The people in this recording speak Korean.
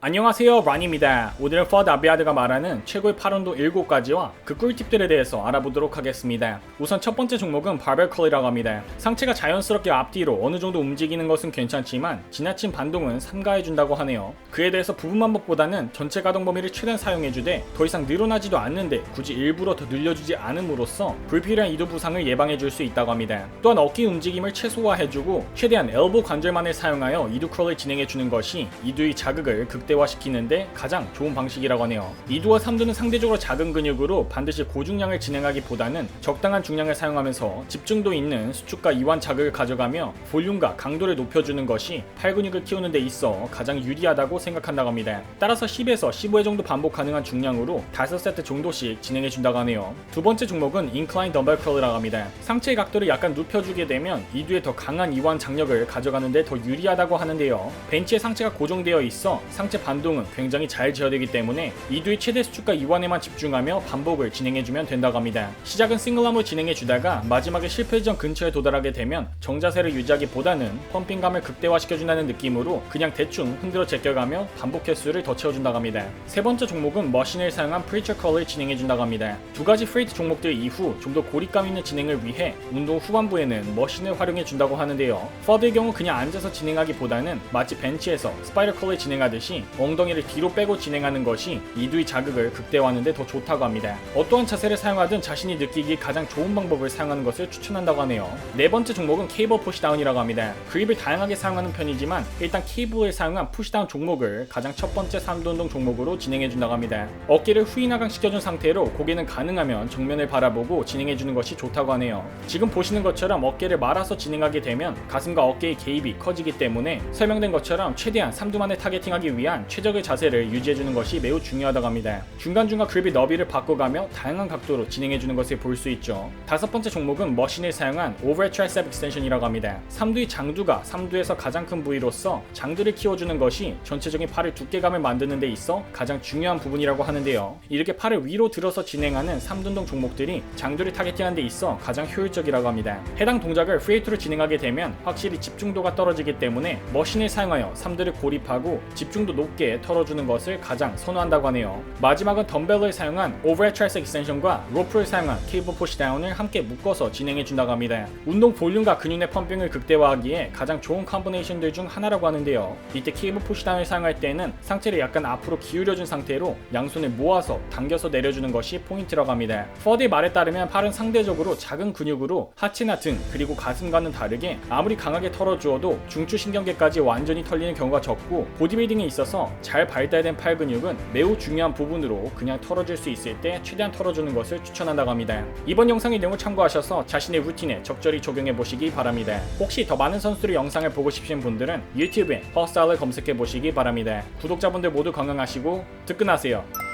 안녕하세요 란입니다. 오늘은 퍼드 아비아드가 말하는 최고의 팔운동 7가지와 그 꿀팁들에 대해서 알아보도록 하겠습니다. 우선 첫 번째 종목은 바벨컬이라고 합니다. 상체가 자연스럽게 앞뒤로 어느 정도 움직이는 것은 괜찮지만 지나친 반동은 삼가해준다고 하네요. 그에 대해서 부분 반복보다는 전체 가동 범위를 최대한 사용해주되 더 이상 늘어나지도 않는데 굳이 일부러 더 늘려주지 않음으로써 불필요한 이두 부상을 예방해줄 수 있다고 합니다. 또한 어깨 움직임을 최소화해주고 최대한 엘보 관절만을 사용하여 이두 컬을 진행해주는 것이 이두의 자극을 극 대화시키는데 가장 좋은 방식이라고 하네요. 2두와 3두는 상대적으로 작은 근육으로 반드시 고중량을 진행하기보다는 적당한 중량을 사용하면서 집중도 있는 수축과 이완 자극을 가져가며 볼륨과 강도를 높여주는 것이 팔 근육을 키우는 데 있어 가장 유리하다고 생각한다고 합니다. 따라서 10에서 15회 정도 반복 가능한 중량으로 5세트 정도씩 진행해 준다고 하네요. 두 번째 종목은 인클라인 덤벨 컬이라고 합니다. 상체의 각도를 약간 눕혀주게 되면 2두에 더 강한 이완 장력을 가져가는데 더 유리하다고 하는데요. 벤치의 상체가 고정되어 있어 상체 반동은 굉장히 잘 제어되기 때문에 2두의 최대 수축과 이완에만 집중하며 반복을 진행해주면 된다고 합니다. 시작은 싱글함으로 진행해주다가 마지막에 실패 지점 근처에 도달하게 되면 정자세를 유지하기보다는 펌핑감을 극대화시켜준다는 느낌으로 그냥 대충 흔들어 제껴가며 반복 횟수를 더 채워준다고 합니다. 세 번째 종목은 머신을 사용한 프리처 컬을 진행해준다고 합니다. 두 가지 프레이트 종목들 이후 좀 더 고립감 있는 진행을 위해 운동 후반부에는 머신을 활용해준다고 하는데요. 퍼드의 경우 그냥 앉아서 진행하기보다는 마치 벤치에서 스파이더 컬을 진행하듯이 엉덩이를 뒤로 빼고 진행하는 것이 이두의 자극을 극대화하는 데 더 좋다고 합니다. 어떠한 자세를 사용하든 자신이 느끼기 가장 좋은 방법을 사용하는 것을 추천한다고 하네요. 네 번째 종목은 케이블 푸시다운이라고 합니다. 그립을 다양하게 사용하는 편이지만 일단 케이블을 사용한 푸시다운 종목을 가장 첫 번째 3두 운동 종목으로 진행해준다고 합니다. 어깨를 후인하강 시켜준 상태로 고개는 가능하면 정면을 바라보고 진행해주는 것이 좋다고 하네요. 지금 보시는 것처럼 어깨를 말아서 진행하게 되면 가슴과 어깨의 개입이 커지기 때문에 설명된 것처럼 최대한 3두만을 타겟팅하기 위한 최적의 자세를 유지해주는 것이 매우 중요하다고 합니다. 중간중간 그립의 너비를 바꿔가며 다양한 각도로 진행해주는 것을 볼 수 있죠. 다섯 번째 종목은 머신을 사용한 오버헤드 트라이셉 익스텐션이라고 합니다. 3두의 장두가 3두에서 가장 큰 부위로서 장두를 키워주는 것이 전체적인 팔의 두께감을 만드는 데 있어 가장 중요한 부분이라고 하는데요. 이렇게 팔을 위로 들어서 진행하는 3두운동 종목들이 장두를 타겟팅하는 데 있어 가장 효율적이라고 합니다. 해당 동작을 프레이트로 진행하게 되면 확실히 집중도가 떨어지기 때문에 머신을 사용하여 3두를 고립하고 집중도 높게 털어주는 것을 가장 선호한다고 하네요. 마지막은 덤벨을 사용한 오버헤드 트라이셉 익스텐션과 로프를 사용한 케이블 푸시다운을 함께 묶어서 진행해 준다고 합니다. 운동 볼륨과 근육 내 펌핑을 극대화하기에 가장 좋은 컴비네이션들 중 하나라고 하는데요. 이때 케이블 푸시다운을 사용할 때는 상체를 약간 앞으로 기울여준 상태로 양손을 모아서 당겨서 내려주는 것이 포인트라고 합니다. 퍼드의 말에 따르면 팔은 상대적으로 작은 근육으로 하체나 등 그리고 가슴과는 다르게 아무리 강하게 털어주어도 중추신경계까지 완전히 털리는 경우가 적고 보디빌딩에 있어 서 잘 발달된 팔 근육은 매우 중요한 부분으로 그냥 털어줄 수 있을 때 최대한 털어주는 것을 추천한다고 합니다. 이번 영상의 내용을 참고하셔서 자신의 루틴에 적절히 적용해 보시기 바랍니다. 혹시 더 많은 선수들의 영상을 보고 싶으신 분들은 유튜브에 퍼스타를 검색해 보시기 바랍니다. 구독자분들 모두 건강하시고 득근하세요.